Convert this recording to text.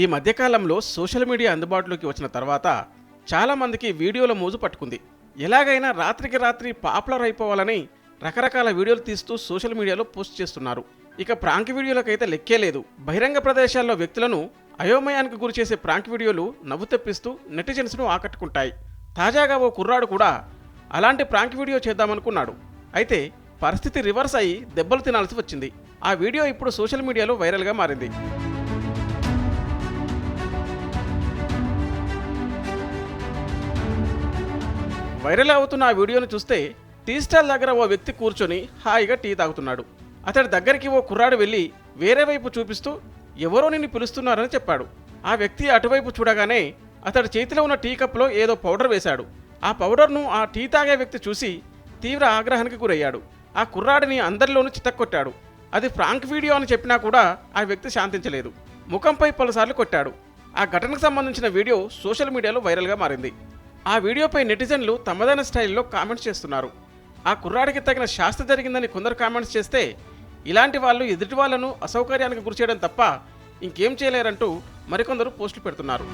ఈ మధ్యకాలంలో social media అందుబాటులోకి వచ్చిన తర్వాత చాలామందికి వీడియోల మోజు పట్టుకుంది. ఎలాగైనా రాత్రికి రాత్రి పాపులర్ అయిపోవాలని రకరకాల వీడియోలు తీస్తూ సోషల్ మీడియాలో పోస్ట్ చేస్తున్నారు. ఇక ప్రాంక్ వీడియోలకైతే లెక్కే లేదు. బహిరంగ ప్రదేశాల్లో వ్యక్తులను అయోమయానికి గురిచేసే ప్రాంక్ వీడియోలు నవ్వు తెప్పిస్తూ నెటిజన్స్ను ఆకట్టుకుంటాయి. తాజాగా ఓ కుర్రాడు కూడా అలాంటి ప్రాంక్ వీడియో చేద్దామనుకున్నాడు. అయితే పరిస్థితి రివర్స్ అయ్యి దెబ్బలు తినాల్సి వచ్చింది. ఆ వీడియో ఇప్పుడు సోషల్ మీడియాలో వైరల్గా మారింది. వైరల్ అవుతున్న ఆ వీడియోను చూస్తే టీ స్టాల్ దగ్గర ఓ వ్యక్తి కూర్చొని హాయిగా టీ తాగుతున్నాడు. అతడి దగ్గరికి ఓ కుర్రాడు వెళ్ళి వేరే వైపు చూపిస్తూ ఎవరో నిన్ను పిలుస్తున్నారని చెప్పాడు. ఆ వ్యక్తి అటువైపు చూడగానే అతడి చేతిలో ఉన్న టీ కప్లో ఏదో పౌడర్ వేశాడు. ఆ పౌడర్ను ఆ టీ తాగే వ్యక్తి చూసి తీవ్ర ఆగ్రహానికి గురయ్యాడు. ఆ కుర్రాడిని అందరిలోనూ చితక్కొట్టాడు. అది ఫ్రాంక్ వీడియో అని చెప్పినా కూడా ఆ వ్యక్తి శాంతించలేదు. ముఖంపై పలుసార్లు కొట్టాడు. ఆ ఘటనకు సంబంధించిన వీడియో సోషల్ మీడియాలో వైరల్గా మారింది. ఆ వీడియోపై నెటిజన్లు తమదైన స్టైల్లో కామెంట్స్ చేస్తున్నారు. ఆ కుర్రాడికి తగిన శాస్త్ర జరిగిందని కొందరు కామెంట్స్ చేస్తే ఇలాంటి వాళ్ళు ఎదుటి వాళ్ళను అసౌకర్యానికి గురిచేయడం తప్ప ఇంకేం చేయలేరంటూ మరికొందరు పోస్టులు పెడుతున్నారు.